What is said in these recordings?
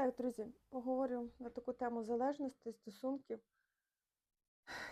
Так, друзі, поговорю на таку тему залежності, стосунків.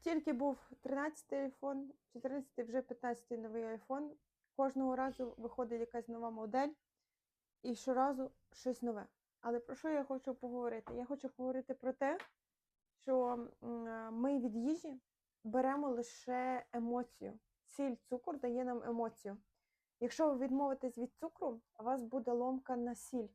Тільки був 13-й айфон, 14-й вже 15-й новий айфон. Кожного разу виходить якась нова модель, і щоразу щось нове. Але про що я хочу поговорити? Я хочу поговорити про те, що ми від їжі беремо лише емоцію. Сіль, цукор дає нам емоцію. Якщо ви відмовитесь від цукру, у вас буде ломка на сіль.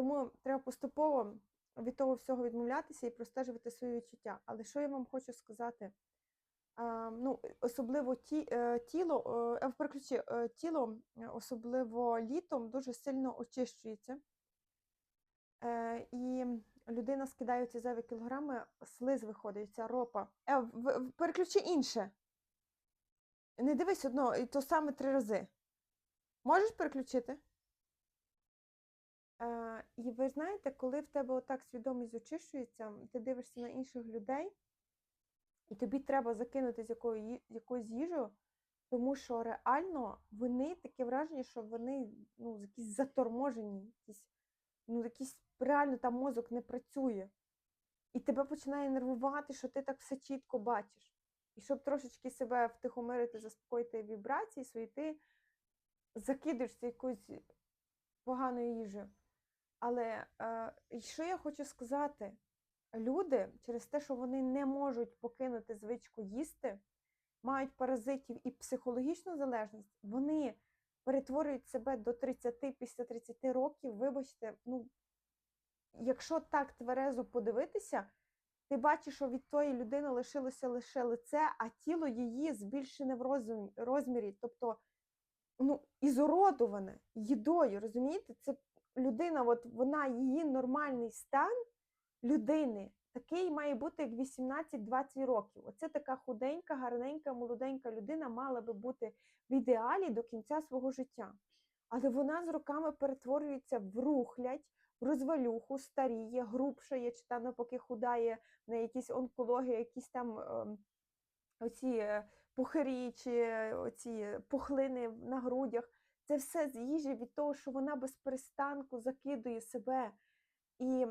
Тому треба поступово від того всього відмовлятися і простежувати свої відчуття. Але що я вам хочу сказати? А, ну, особливо ті, е, тіло, е, в переключі, е, тіло, е, особливо літом, дуже сильно очищується. Е, і людина скидає ці зайві кілограми, слиз виходить, ця ропа. Е, переключи інше. Не дивись одно, і то саме три рази. Можеш переключити? Е, і ви знаєте, коли в тебе отак свідомість очищується, ти дивишся на інших людей, і тобі треба закинути з якою, якоюсь їжею, тому що реально вони таке враження, що вони ну, якісь заторможені, якісь, ну, якісь реально там мозок не працює. І тебе починає нервувати, що ти так все чітко бачиш. І щоб трошечки себе втихомирити, заспокоїти вібрації свої, ти закидуєшся якоюсь поганою їжею. Але е, що я хочу сказати? Люди через те, що вони не можуть покинути звичку їсти, мають паразитів і психологічну залежність, вони перетворюють себе до 30 після 30 років. Вибачте, ну якщо так тверезо подивитися, ти бачиш, що від тої людини лишилося лише лице, а тіло її збільшене в розмірі, тобто ну, ізуродоване їдою, розумієте? Це людина, от вона її нормальний стан людини такий має бути як 18-20 років. Оце така худенька, гарненька, молоденька людина мала би бути в ідеалі до кінця свого життя. Але вона з роками перетворюється в рухлядь, в розвалюху, старіє, грубшає, чи там навпаки худає на якісь онкології, якісь там ем, оці е, пухирі чи е, оці пухлини на грудях. Це все з їжі від того, що вона без перестанку закидує себе. І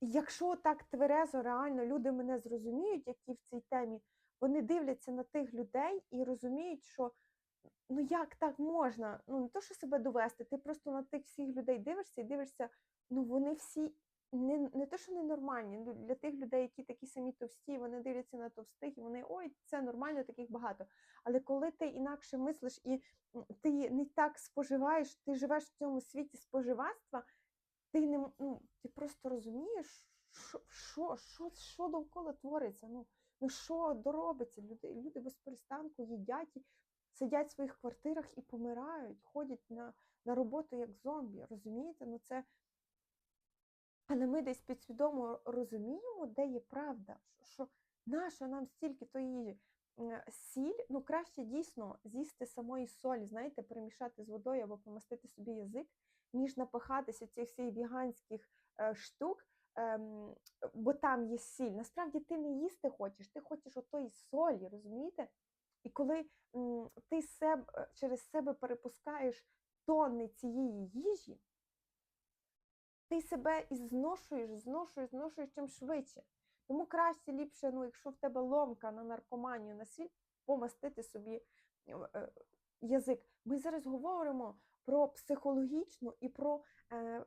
якщо так тверезо, реально люди мене зрозуміють, які в цій темі, вони дивляться на тих людей і розуміють, що ну як так можна? Ну не то, що себе довести, ти просто на тих всіх людей дивишся і дивишся, ну вони всі не, не те, що ненормальні. Ну, для тих людей, які такі самі товсті, вони дивляться на товстих, і вони ой, це нормально, таких багато. Але коли ти інакше мислиш і ти не так споживаєш, ти живеш в цьому світі споживацтва, ти не ну, ти просто розумієш, що, що, що, що довкола твориться. Ну, ну що доробиться? Люди, люди без перестанку їдять, сидять в своїх квартирах і помирають, ходять на, на роботу як зомбі. Розумієте? Ну це. Але ми десь підсвідомо розуміємо, де є правда, що, нащо нам стільки тої їжі. Сіль, ну краще дійсно з'їсти самої солі, знаєте, перемішати з водою або помастити собі язик, ніж напихатися цих всіх віганських е, штук, ем, бо там є сіль. Насправді ти не їсти хочеш, ти хочеш отої солі, розумієте? І коли м, ти себ, е, через себе перепускаєш тонни цієї їжі, ти себе і зношуєш, зношуєш, зношуєш чим швидше. Тому краще ліпше, ну, якщо в тебе ломка на наркоманію, на сіль, помастити собі е, е, язик. Ми зараз говоримо про психологічну і про е,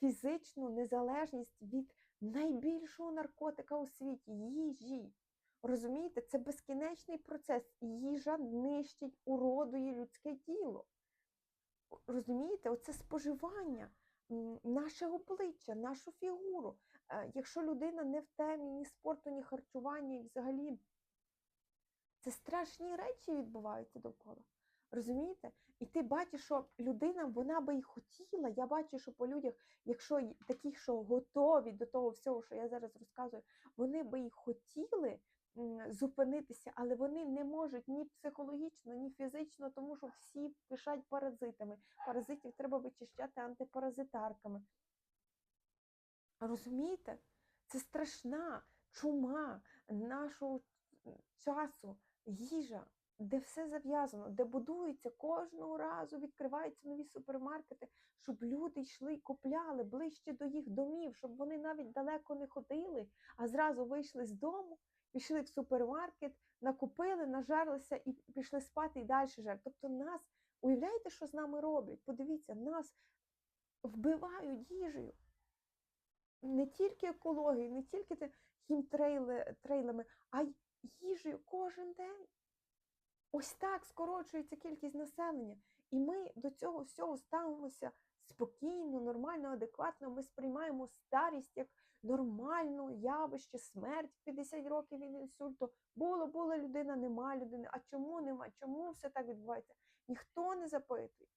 фізичну незалежність від найбільшого наркотика у світі їжі. Розумієте, це безкінечний процес. Їжа нищить, уродує людське тіло. Розумієте, оце споживання, наше обличчя, нашу фігуру. Е, Якщо людина не в темі ні спорту, ні харчування, і взагалі це страшні речі відбуваються довкола. Розумієте? І ти бачиш, що людина, вона би й хотіла. Я бачу, що по людях, якщо й таких, що готові до того всього, що я зараз розказую, вони би й хотіли зупинитися, але вони не можуть ні психологічно, ні фізично, тому що всі кишать паразитами. Паразитів треба вичищати антипаразитарками. Розумієте? Це страшна чума нашого часу, їжа. де все зав'язано, де будується кожного разу, відкриваються нові супермаркети, щоб люди йшли і купляли ближче до їх домів, щоб вони навіть далеко не ходили, а зразу вийшли з дому, пішли в супермаркет, накупили, нажарлися і пішли спати і далі жарти. Тобто нас, уявляєте, що з нами роблять? Подивіться, нас вбивають їжею. Не тільки екологією, не тільки хімтрейлами, а й їжею кожен день. Ось так скорочується кількість населення. І ми до цього всього ставимося спокійно, нормально, адекватно. Ми сприймаємо старість як нормальне явище, смерть 50 років від інсульту. Було, була людина, нема людини. А чому нема? Чому все так відбувається? Ніхто не запитує.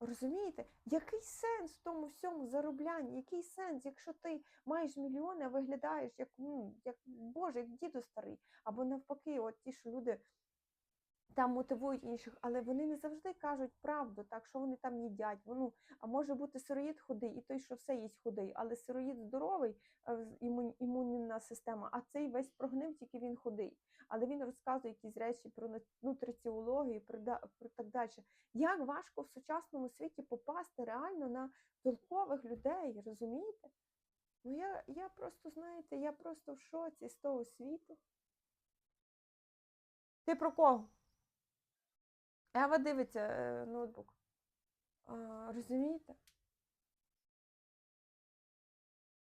Розумієте, який сенс в тому всьому зароблянні? Який сенс, якщо ти маєш мільйони, а виглядаєш як, ну, як Боже, як діду старий, або навпаки, от ті, що люди там мотивують інших, але вони не завжди кажуть правду, так що вони там їдять. Ну, а може бути сироїд худий, і той, що все їсть худий, але сироїд здоровий, е, імунна система, а цей весь прогнив, тільки він худий. Але він розказує якісь речі про нутриціологію, про, про так далі. Як важко в сучасному світі попасти реально на толкових людей, розумієте? Ну я, я просто, знаєте, я просто в шоці з того світу. Ти про кого? Ева дивиться е, ноутбук. А, розумієте?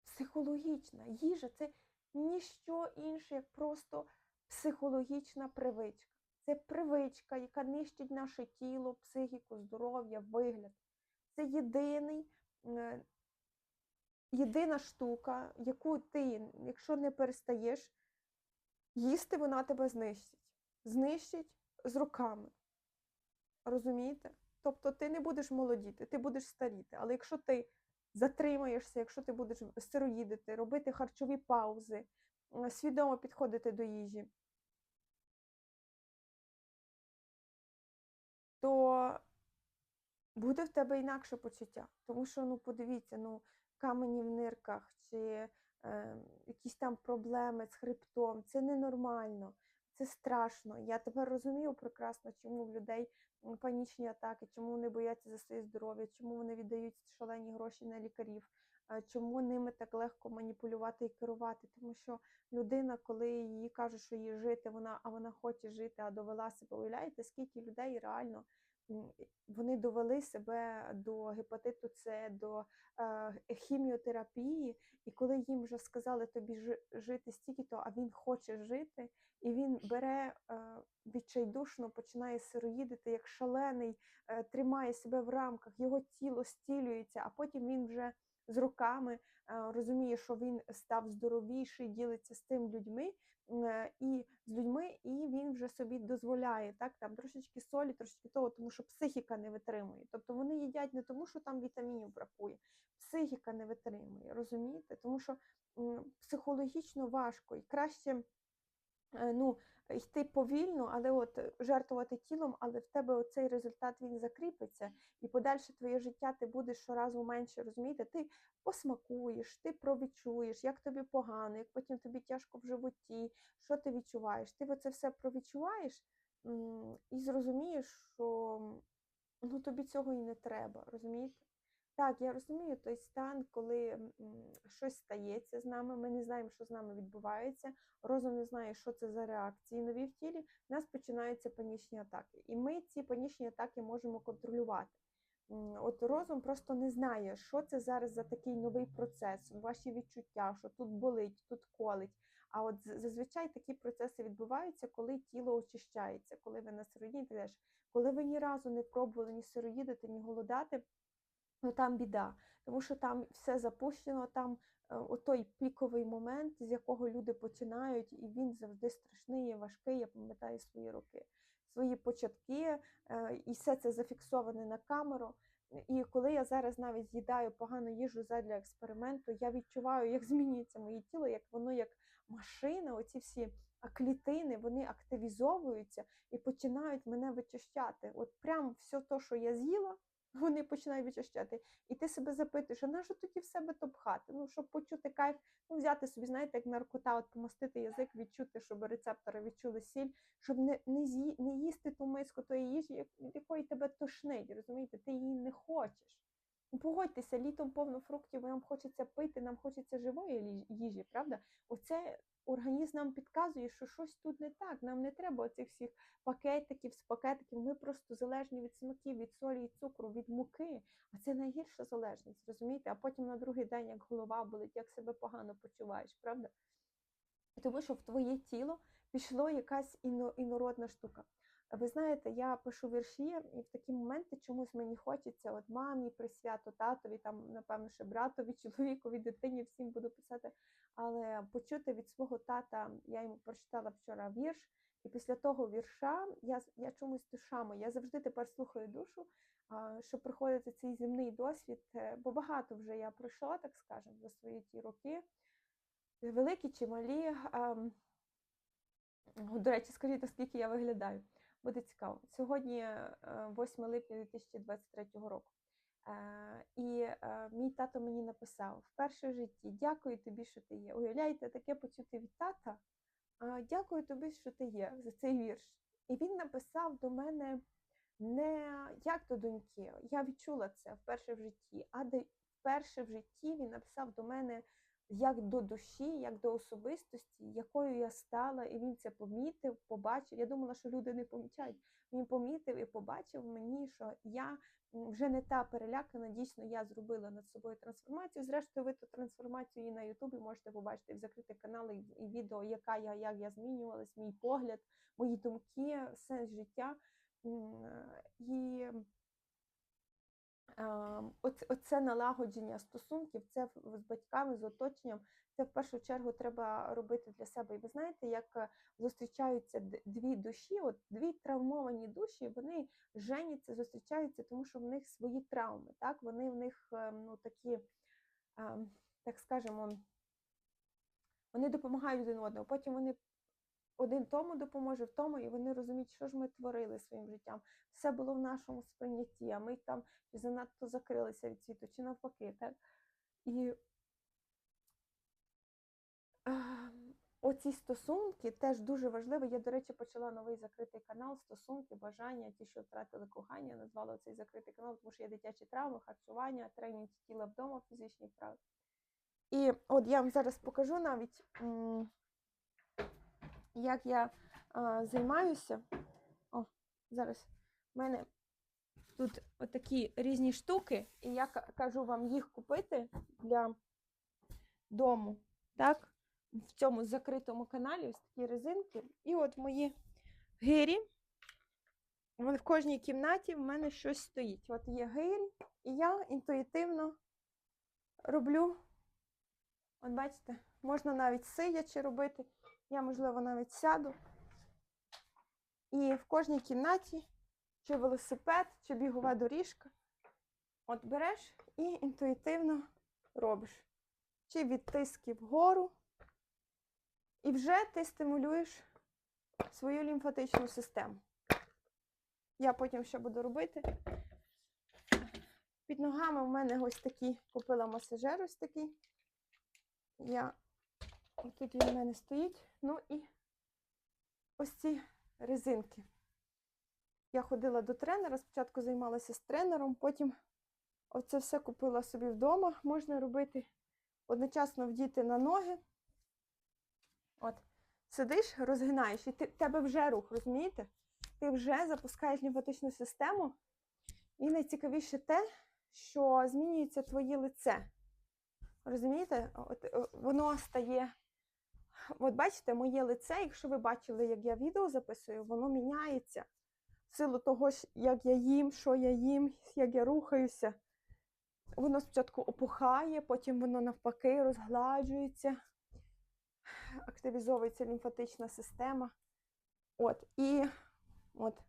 Психологічна їжа це ніщо інше, як просто психологічна привичка. Це привичка, яка нищить наше тіло, психіку, здоров'я, вигляд. Це єдиний, е, єдина штука, яку ти, якщо не перестаєш їсти, вона тебе знищить. Знищить з роками. Розумієте? Тобто ти не будеш молодіти, ти будеш старіти. Але якщо ти затримаєшся, якщо ти будеш сироїдити, робити харчові паузи, свідомо підходити до їжі, то буде в тебе інакше почуття. Тому що, ну, подивіться, ну, камені в нирках чи е, якісь там проблеми з хребтом, це ненормально, це страшно. Я тепер розумію прекрасно, чому в людей панічні атаки, чому вони бояться за своє здоров'я, чому вони віддають шалені гроші на лікарів, чому ними так легко маніпулювати і керувати. Тому що людина, коли їй кажуть, що їй жити, вона, а вона хоче жити, а довела себе. Уявляєте, скільки людей реально вони довели себе до гепатиту С, до хіміотерапії, і коли їм вже сказали тобі жити стільки-то, а він хоче жити, і він бере відчайдушно, починає сироїдити, як шалений, е, тримає себе в рамках, його тіло стілюється, а потім він вже з роками е, розуміє, що він став здоровіший, ділиться з тим людьми. е, І з людьми, і він вже собі дозволяє так там трошечки солі, трошечки того, тому що психіка не витримує. Тобто вони їдять не тому, що там вітамінів бракує, психіка не витримує, розумієте? Тому що психологічно важко і краще ну, йти повільно, але от е, жертвувати тілом, але в тебе оцей результат він закріпиться, і подальше твоє життя ти будеш щоразу менше розумієте, ти посмакуєш, ти провідчуєш, як тобі погано, як потім тобі тяжко в животі, що ти відчуваєш. Ти оце все провідчуваєш і зрозумієш, що ну, тобі цього і не треба, розумієте? Так, я розумію той стан, коли щось стається з нами, ми не знаємо, що з нами відбувається, розум не знає, що це за реакції нові в тілі, в нас починаються панічні атаки. І ми ці панічні атаки можемо контролювати. От розум просто не знає, що це зараз за такий новий процес, ваші відчуття, що тут болить, тут колить. А от зазвичай такі процеси відбуваються, коли тіло очищається, коли ви на сироїді коли ви ні разу не пробували ні сироїдити, ні голодати, ну там біда, тому що там все запущено, там е, отой піковий момент, з якого люди починають, і він завжди страшний і важкий. Я пам'ятаю свої роки, свої початки, е, і все це зафіксоване на камеру. І коли я зараз навіть з'їдаю погану їжу задля експерименту, я відчуваю, як змінюється моє тіло, як воно як машина, оці всі а, клітини, вони активізовуються і починають мене вичищати. От прям все те, що я з'їла, вони починають вичищати. І ти себе запитуєш, а нащо тоді в себе то пхати? Ну, щоб почути кайф, ну взяти собі, знаєте, як наркота, от помастити язик, відчути, щоб рецептори відчули сіль, щоб не, не, з'ї, не їсти ту миску тої їжі, від якої тебе тошнить, розумієте, ти її не хочеш. Ну, Погодьтеся, літом повно фруктів, нам хочеться пити, нам хочеться живої їжі, правда? Оце організм нам підказує, що щось тут не так. Нам не треба оцих всіх пакетиків з пакетиків. Ми просто залежні від смаків, від солі і цукру, від муки. А це найгірша залежність, розумієте? А потім на другий день, як голова болить, як себе погано почуваєш, правда? Тому що в твоє тіло пішло якась інородна штука. Ви знаєте, я пишу вірші, і в такі моменти чомусь мені хочеться от мамі, присвято, татові, там, напевно, ще братові, чоловікові, дитині, всім буду писати. Але почути від свого тата, я йому прочитала вчора вірш, і після того вірша я, я чомусь душа моя, я завжди тепер слухаю душу, щоб проходити цей земний досвід, е, бо багато вже я пройшла, так скажемо, за свої ті роки, великі чи малі. ам, До речі, скажіть, наскільки я виглядаю. Буде цікаво. Сьогодні е, 8 липня 2023 року. Е, І е, мій тато мені написав вперше в житті дякую тобі, що ти є. Уявляєте, таке почути від тата. Дякую тобі, що ти є за цей вірш. І він написав до мене не як до доньки. Я відчула це вперше в житті, а де вперше в житті він написав до мене як до душі, як до особистості, якою я стала, і він це помітив, побачив. Я думала, що люди не помічають. Він помітив і побачив мені, що я вже не та перелякана. Дійсно, я зробила над собою трансформацію. Зрештою, ви ту трансформацію і на Ютубі можете побачити в закритих каналах і відео, яка я, як я змінювалась, мій погляд, мої думки, сенс життя. І оце, оце налагодження стосунків, це з батьками, з оточенням, це в першу чергу треба робити для себе. І ви знаєте, як е, зустрічаються дві душі, от дві травмовані душі, вони женяться, зустрічаються, тому що в них свої травми. Так? Вони в них ем, ну, такі, ем, так скажемо, вони допомагають один одному. Потім вони один тому допоможе, в тому, і вони розуміють, що ж ми творили своїм життям. Все було в нашому сприйнятті, а ми там занадто закрилися від світу, чи навпаки, так? І ем, оці стосунки теж дуже важливі. Я, до речі, почала новий закритий канал Стосунки, бажання, ті, що втратили кохання, назвала цей закритий канал, тому що є дитячі травми, харчування, тренінг тіла вдома, фізичні вправи. І от я вам зараз покажу навіть, як я а, займаюся. О, зараз в мене тут отакі різні штуки, і я кажу вам їх купити для дому. Так? В цьому закритому каналі ось такі резинки. І от мої гирі. В кожній кімнаті в мене щось стоїть. От є гирі, і я інтуїтивно роблю. От бачите, можна навіть сидячи робити. Я, можливо, навіть сяду. І в кожній кімнаті чи велосипед, чи бігова доріжка. От береш і інтуїтивно робиш. Чи відтиски вгору. І вже ти стимулюєш свою лімфатичну систему. Я потім ще буду робити. Під ногами в мене ось такі, купила масажер ось такий. Я тут він в мене стоїть. Ну і ось ці резинки. Я ходила до тренера, спочатку займалася з тренером, потім оце все купила собі вдома. Можна робити одночасно вдіти на ноги. От, сидиш, розгинаєш, і ти, тебе вже рух, розумієте? Ти вже запускаєш лімфатичну систему. І найцікавіше те, що змінюється твоє лице. Розумієте? От, е, воно стає. От бачите, моє лице, якщо ви бачили, як я відео записую, воно міняється в силу того, як я їм, що я їм, як я рухаюся. Воно спочатку опухає, потім воно навпаки розгладжується, активізовується лімфатична система. От, і от,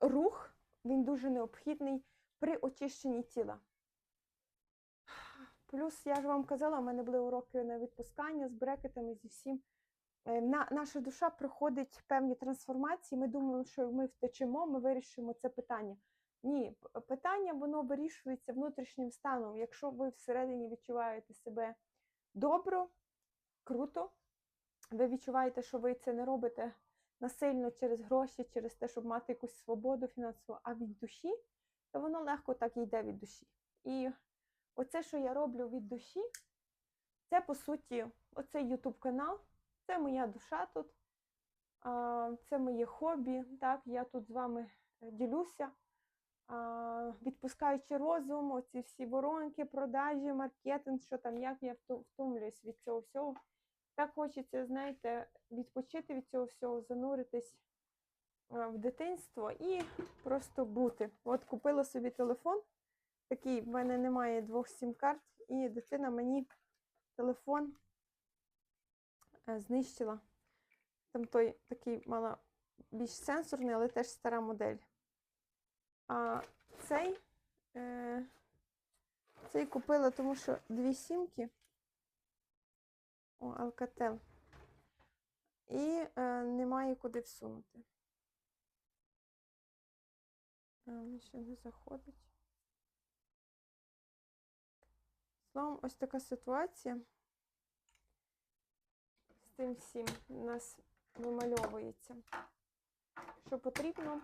рух він дуже необхідний при очищенні тіла. Плюс, я ж вам казала, у мене були уроки на відпускання з брекетами, зі всім. Е, На, наша душа проходить певні трансформації. Ми думаємо, що ми втечемо, ми вирішимо це питання. Ні, питання воно вирішується внутрішнім станом. Якщо ви всередині відчуваєте себе добро, круто, ви відчуваєте, що ви це не робите насильно через гроші, через те, щоб мати якусь свободу фінансову, а від душі, то воно легко так йде від душі. І оце, що я роблю від душі, це по суті оцей YouTube канал, це моя душа тут, це моє хобі. Так, я тут з вами е, ділюся, відпускаючи розум, оці всі воронки, продажі, маркетинг, що там, як я втомлююсь від цього всього. Так хочеться, знаєте, відпочити від цього всього, зануритись в дитинство і просто бути. От купила собі телефон. Такий, в мене немає двох сім-карт, і дитина мені телефон е, знищила. Там той такий мала більш сенсорний, але теж стара модель. А цей, е, цей купила, тому що дві сімки. О, Alcatel. І е, немає куди всунути. А, він ще не заходить. Словом, ось така ситуація з тим всім у нас вимальовується. Що потрібно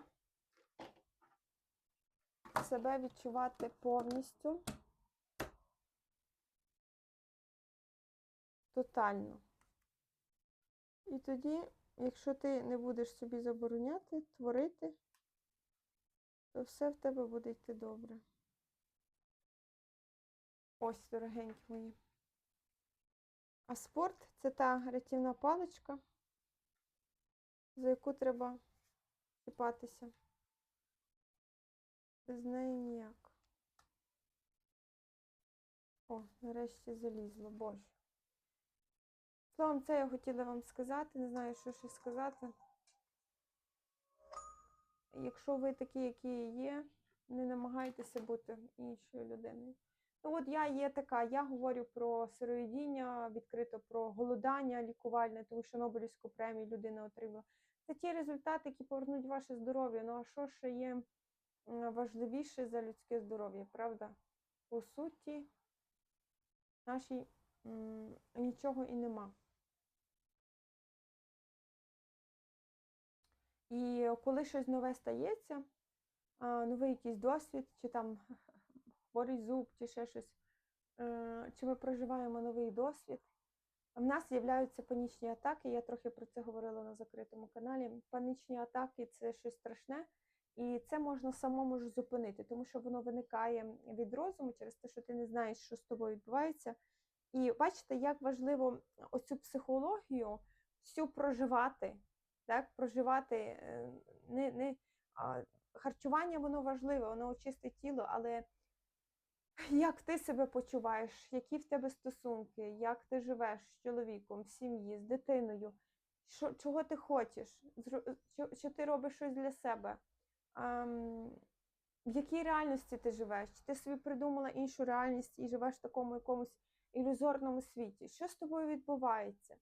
себе відчувати повністю, тотально. І тоді, якщо ти не будеш собі забороняти, творити, то все в тебе буде йти добре. Ось, дорогенькі мої. А спорт це та рятівна паличка, за яку треба чіпатися. Без неї ніяк. О, нарешті залізло, боже. Словом, це я хотіла вам сказати, не знаю, що ще сказати. Якщо ви такі, які є, не намагайтеся бути іншою людиною. От я є така, я говорю про сироїдіння, відкрито про голодання лікувальне, тому що Нобелівську премію людина отримала. Це ті результати, які повернуть ваше здоров'я. Ну а що ще є важливіше за людське здоров'я, правда? По суті, нашій нічого і нема. І коли щось нове стається, новий якийсь досвід, чи там хворий зуб, чи ще щось, е, чи ми проживаємо новий досвід, в нас з'являються панічні атаки. Я трохи про це говорила на закритому каналі. Панічні атаки це щось страшне, і це можна самому ж зупинити, тому що воно виникає від розуму через те, що ти не знаєш, що з тобою відбувається. І бачите, як важливо оцю психологію всю проживати, так, проживати е, не, не, харчування воно важливе, воно очистить тіло, але як ти себе почуваєш, які в тебе стосунки, як ти живеш з чоловіком, в сім'ї, з дитиною, що, чого ти хочеш, що, що ти робиш щось для себе, ам, в якій реальності ти живеш, чи ти собі придумала іншу реальність і живеш в такому якомусь ілюзорному світі, що з тобою відбувається?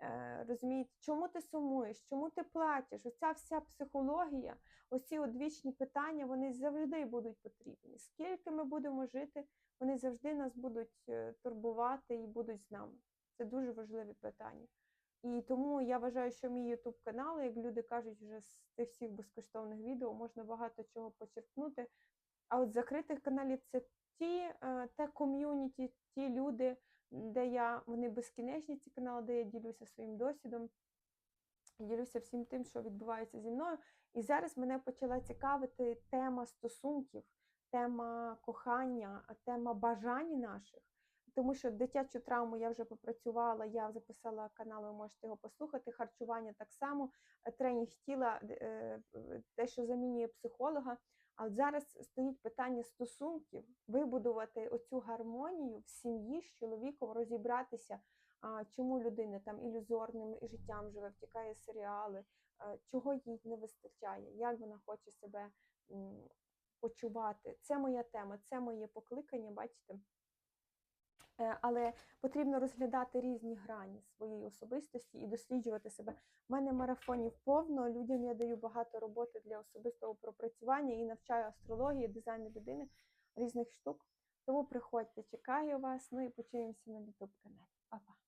Е, розумієте, чому ти сумуєш, чому ти плачеш? Оця вся психологія, оці одвічні питання, вони завжди будуть потрібні. Скільки ми будемо жити, вони завжди нас будуть е, турбувати і будуть з нами. Це дуже важливі питання. І тому я вважаю, що мій YouTube канал, як люди кажуть, вже з тих всіх безкоштовних відео можна багато чого почерпнути. А от закритих каналів це ті, е, те ком'юніті, ті люди, де я, вони безкінечні, ці канали, де я ділюся своїм досвідом, ділюся всім тим, що відбувається зі мною. І зараз мене почала цікавити тема стосунків, тема кохання, тема бажань наших. Тому що дитячу травму я вже попрацювала, я записала канал, ви можете його послухати. Харчування так само, е, тренінг тіла, е, е, те, що замінює психолога. А от зараз стоїть питання стосунків, вибудувати оцю гармонію в сім'ї з чоловіком, розібратися, чому людина там ілюзорним життям живе, втікає серіали, чого їй не вистачає, як вона хоче себе почувати. Це моя тема, це моє покликання, бачите. Е, Але потрібно розглядати різні грані своєї особистості і досліджувати себе. У мене марафонів повно. Людям я даю багато роботи для особистого пропрацювання і навчаю астрології, дизайну людини, різних штук. Тому приходьте, чекаю вас. Ну і почуємося на YouTube каналі. Па-па!